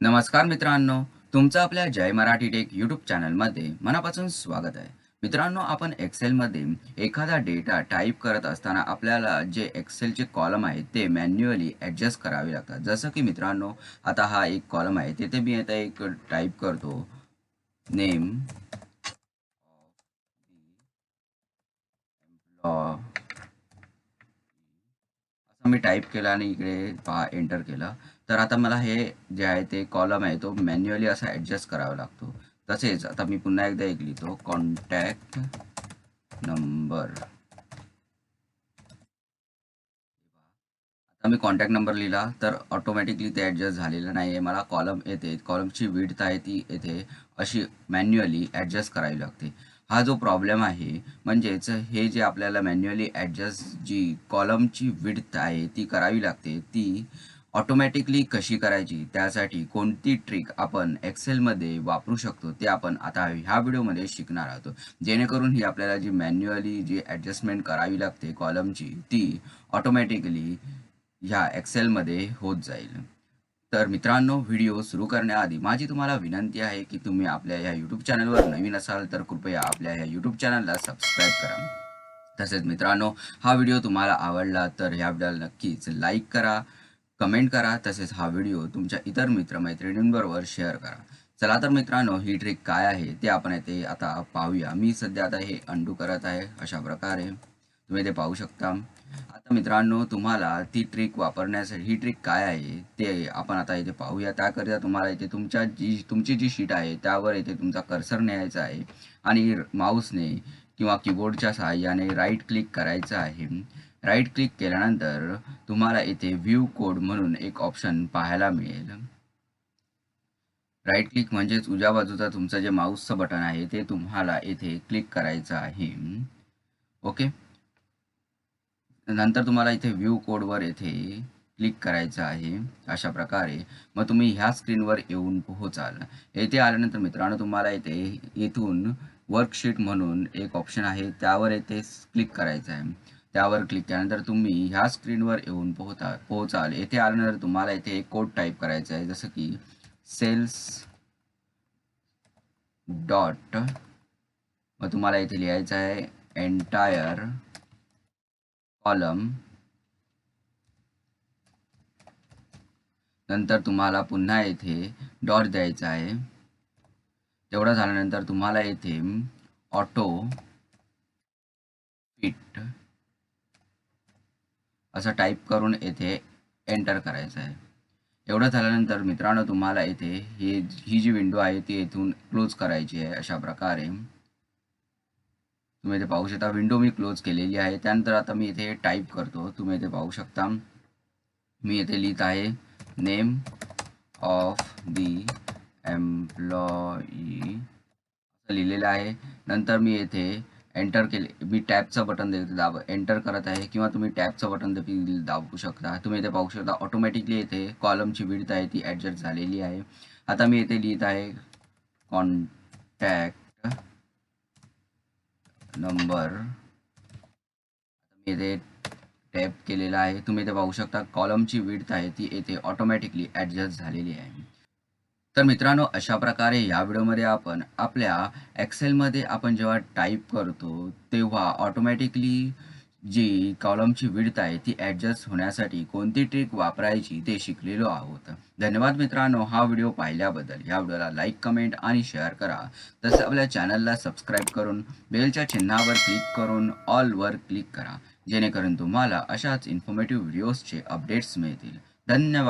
नमस्कार मित्रांनो तुमचं आपल्या जय मराठी टेक यूट्यूब चॅनलमध्ये मनापासून स्वागत आहे. मित्रांनो आपण एक्सेलमध्ये एखादा डेटा टाईप करत असताना आपल्याला जे एक्सेलचे कॉलम आहेत ते मॅन्युअली ॲडजस्ट करावे लागतात. जसं की मित्रांनो आता हा एक कॉलम आहे तिथे मी आता एक टाईप करतो. नेम मी टाईप केलं आणि इकडे पहा एंटर केलं. तर आता मला हे जे आहे ते कॉलम आहे तो मॅन्युअली असा ॲडजस्ट करावा लागतो. तसेच आता मी पुन्हा एकदा एक लिहितो. कॉन्टॅक्ट नंबर आता मी कॉन्टॅक्ट नंबर लिहिला तर ऑटोमॅटिकली ते ॲडजस्ट झालेलं नाही आहे मला कॉलम येते. कॉलमची विड्थ आहे ती येथे अशी मॅन्युअली ॲडजस्ट करावी लागते. हा जो प्रॉब्लेम आहे म्हणजेच हे जे आपल्याला मॅन्युअली ॲडजस्ट जी कॉलमची विड्थ आहे ती करावी लागते ती ऑटोमॅटिकली कशी करायची त्यासाठी कोणती ट्रिक आपण एक्सेलमध्ये वापरू शकतो ते आपण आता ह्या व्हिडिओमध्ये शिकणार आहोत. जेणेकरून ही आपल्याला जी मॅन्युअली जी ॲडजस्टमेंट करावी लागते कॉलमची ती ऑटोमॅटिकली ह्या एक्सेलमध्ये होत जाईल. तर मित्रांनो व्हिडिओ सुरू करण्याआधी माझी तुम्हाला विनंती आहे की तुम्ही आपल्या या यूट्यूब चॅनलवर नवीन असाल तर कृपया आपल्या या यूट्यूब चॅनलला सबस्क्राईब करा. तसेच मित्रांनो हा व्हिडिओ तुम्हाला आवडला तर ह्या व्हिडिओला नक्कीच लाईक करा कमेंट करा तसेच हा व्हिडिओ तुमच्या इतर मित्रमैत्रिणींबरोबर शेअर करा. चला तर मित्रांनो ही ट्रिक काय आहे ते आपण येथे आता पाहूया. मी सध्या आता हे अंडू करत आहे अशा प्रकारे. तुम्ही ते पाहू शकता. आता मित्रांनो तुम्हाला ती ट्रिक वापरण्यासाठी ही ट्रिक काय आहे ते आपण आता इथे पाहूया. त्याकरिता तुम्हाला इथे तुमच्या जी तुमची जी शीट आहे त्यावर इथे तुमचा कर्सर न्यायचा आहे आणि माऊसने किंवा कीबोर्डच्या सहाय्याने राईट क्लिक करायचं आहे. राईट क्लिक केल्यानंतर तुम्हाला इथे व्ह्यू कोड म्हणून एक ऑप्शन पाहायला मिळेल. राईट क्लिक म्हणजेच उजव्या बाजूचा तुमचं जे माऊसचं बटन आहे ते तुम्हाला इथे क्लिक करायचं आहे. ओके नंतर तुम्हाला इथे व्ह्यू कोडवर येथे क्लिक करायचं आहे. अशा प्रकारे. मग तुम्ही ह्या स्क्रीनवर येऊन पोहोचाल. येथे आल्यानंतर मित्रांनो तुम्हाला इथे इथून वर्कशीट म्हणून एक ऑप्शन आहे. त्यावर येथे क्लिक करायचं आहे. त्यावर क्लिक केल्यानंतर तुम्ही ह्या स्क्रीनवर येऊन पोहता पोहोचाल. येथे आल्यानंतर तुम्हाला इथे एक कोड टाईप करायचा आहे. जसं की सेल्स डॉट मग तुम्हाला इथे लिहायचं आहे एंटायर कॉलम नंतर तुम्हाला पुन्हा येथे डॉट द्यायचा आहे. तेवढा झाल्यानंतर तुम्हाला येथे ऑटो फिट असं टाईप करून येथे एंटर करायचं आहे. एवढं झाल्यानंतर मित्रांनो तुम्हाला येथे ही ही जी विंडो आहे ती येथून क्लोज करायची आहे अशा प्रकारे. तुम्ही इथे पाहू शकता विंडो मी क्लोज आहे. त्यानंतर आता मी इथे टाईप करतो. तुम्ही इथे पाहू शकता. मी इथे लिहित आहे नेम ऑफ़ दी एम्प्लॉई असं लिहिलेलं आहे. नंतर मी येथे एंटर केले, मी टॅबचं बटन देखील दाब एंटर करत आहे किंवा तुम्ही टॅबचं बटन देखील दाबू शकता. तुम्ही इथे पाहू शकता ऑटोमॅटिकली येथे कॉलमची विड्थ आहे, ती झालेली आहे. आता मी येथे लिहित आहे कॉन्टॅक्ट नंबर. मी इथे टॅप केलेला आहे. तुम्ही इथे पाहू शकता कॉलमची विड्थ आहे. ती येथे ऑटोमॅटिकली ॲडजस्ट झालेली आहे. तर मित्रांनो अशा प्रकारे या व्हिडिओमध्ये आपण आपल्या एक्सेलमध्ये आपण जेव्हा टाईप करतो तेव्हा ऑटोमॅटिकली जी कॉलमची विडत आहे ती ॲडजस्ट होण्यासाठी कोणती ट्रिक वापरायची ते शिकलेलो आहोत. धन्यवाद मित्रांनो हा व्हिडिओ पाहिल्याबद्दल. या व्हिडिओला लाईक कमेंट आणि शेअर करा. तसंच आपल्या चॅनलला सबस्क्राईब करून बेलच्या चिन्हावर क्लिक करून ऑलवर क्लिक करा. जेणेकरून तुम्हाला अशाच इन्फॉर्मेटिव्ह व्हिडिओजचे अपडेट्स मिळतील. धन्यवाद.